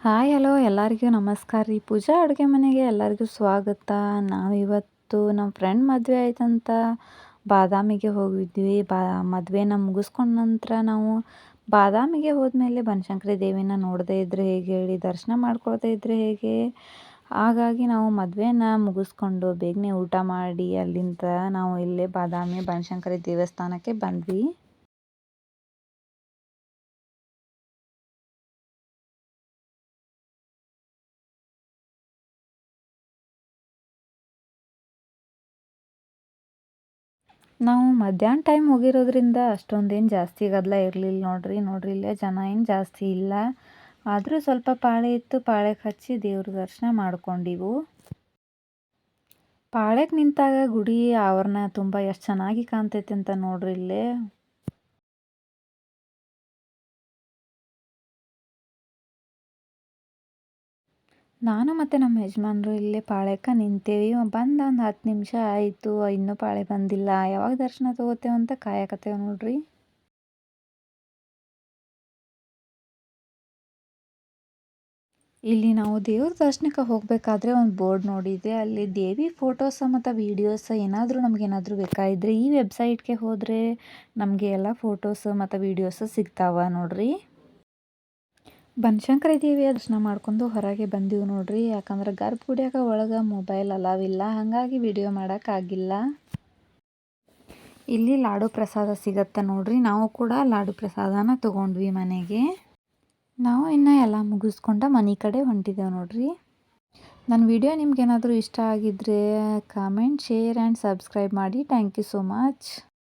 Hi, hello, ಎಲ್ಲರಿಗೂ ನಮಸ್ಕಾರ ರೀ. ಪೂಜಾ ಅಡುಗೆ ಮನೆಗೆ ಎಲ್ಲರಿಗೂ ಸ್ವಾಗತ. ನಾವಿವತ್ತು ನಮ್ಮ ಫ್ರೆಂಡ್ ಮದುವೆ ಆಯ್ತಂತ. ಬಾದಾಮಿಗೆ ಹೋಗಿದ್ವಿ. ಬಾ, ಮದುವೆನ ಮುಗಿಸ್ಕೊಂಡ ನಂತರ ನಾವು ಬಾದಾಮಿಗೆ ಹೋದ್ಮೇಲೆ ಬನಶಂಕರಿ ದೇವಿನ ನೋಡದೇ ಇದ್ದರೆ ಹೇಗೆ ಹೇಳಿ, ದರ್ಶನ ಮಾಡ್ಕೊಳ್ತಾ ಇದ್ದರೆ ಹೇಗೆ? ಹಾಗಾಗಿ ನಾವು ಮದುವೆನ ಮುಗಿಸ್ಕೊಂಡು ಬೇಗನೆ ಊಟ ಮಾಡಿ ಅಲ್ಲಿಂದ ನಾವು ಇಲ್ಲೇ ಬಾದಾಮಿ, ಬನಶಂಕರಿ ದೇವಸ್ಥಾನಕ್ಕೆ ಬಂದ್ವಿ. ನಾವು ಮಧ್ಯಾಹ್ನ ಟೈಮ್ ಹೋಗಿರೋದ್ರಿಂದ ಅಷ್ಟೊಂದೇನು ಜಾಸ್ತಿ ಗದ್ದಲ ಇರಲಿಲ್ಲ ನೋಡ್ರಿ ನೋಡ್ರಿ ಇಲ್ಲೇ ಜನ ಏನು ಜಾಸ್ತಿ ಇಲ್ಲ. ಆದರೂ ಸ್ವಲ್ಪ ಪಾಳೆ ಇತ್ತು ಪಾಳೆಗೆ ಹಚ್ಚಿ ದೇವ್ರ ದರ್ಶನ ಮಾಡ್ಕೊಂಡಿವು. ಪಾಳೆಗೆ ನಿಂತಾಗ ಗುಡಿ, ಆವರಣ ತುಂಬ ಎಷ್ಟು ಚೆನ್ನಾಗಿ ಕಾಣ್ತೈತೆ ಅಂತ ನೋಡ್ರಿ ಇಲ್ಲೇ. ನಾನು ಮತ್ತು ನಮ್ಮ ಯಜಮಾನ್ರು ಇಲ್ಲೇ ಪಾಳ್ಯಕ್ಕೆ ನಿಂತೇವಿ. ಬಂದು ಒಂದು ಹತ್ತು ನಿಮಿಷ ಆಯಿತು. ಇನ್ನೂ ಪಾಳೆ ಬಂದಿಲ್ಲ. ಯಾವಾಗ ದರ್ಶನ ತೊಗೋತೇವೆ ಅಂತ ಕಾಯಕತ್ತೇವೆ ನೋಡ್ರಿ. ಇಲ್ಲಿ ನಾವು ದೇವ್ರ ದರ್ಶನಕ್ಕೆ ಹೋಗಬೇಕಾದ್ರೆ ಒಂದು ಬೋರ್ಡ್ ನೋಡಿದೆ. ಅಲ್ಲಿ ದೇವಿ ಫೋಟೋಸ ಮತ್ತು ವೀಡಿಯೋಸ ಏನಾದರೂ ನಮಗೇನಾದರೂ ಬೇಕಾಗಿದ್ರೆ ಈ ವೆಬ್ಸೈಟ್ಗೆ ಹೋದರೆ ನಮಗೆ ಎಲ್ಲ ಫೋಟೋಸ್ ಮತ್ತು ವೀಡಿಯೋಸ ಸಿಗ್ತಾವ ನೋಡ್ರಿ. ಬನಶಂಕರಿ ದೇವಿಯ ದರ್ಶನ ಮಾಡ್ಕೊಂಡು ಹೊರಗೆ ಬಂದೀವಿ ನೋಡ್ರಿ. ಯಾಕಂದ್ರೆ ಗರ್ಭ ಕುಡಿಯಾಕ ಒಳಗೆ ಮೊಬೈಲ್ ಅಲಾವಿಲ್ಲ ಹಾಗಾಗಿ ವಿಡಿಯೋ ಮಾಡೋಕ್ಕಾಗಿಲ್ಲ ಇಲ್ಲಿ ಲಾಡು ಪ್ರಸಾದ ಸಿಗತ್ತೆ ನೋಡ್ರಿ. ನಾವು ಕೂಡ ಲಾಡು ಪ್ರಸಾದನ ತಗೊಂಡ್ವಿ ಮನೆಗೆ. ನಾವು ಇನ್ನು ಎಲ್ಲ ಮುಗಿಸ್ಕೊಂಡು ಮನೆ ಕಡೆ ಹೊಂಟಿದ್ದೇವೆ ನೋಡ್ರಿ. ನನ್ನ ವಿಡಿಯೋ ನಿಮ್ಗೇನಾದರೂ ಇಷ್ಟ ಆಗಿದ್ದರೆ ಕಾಮೆಂಟ್ ಶೇರ್ ಆ್ಯಂಡ್ ಸಬ್ಸ್ಕ್ರೈಬ್ ಮಾಡಿ. Thank you so much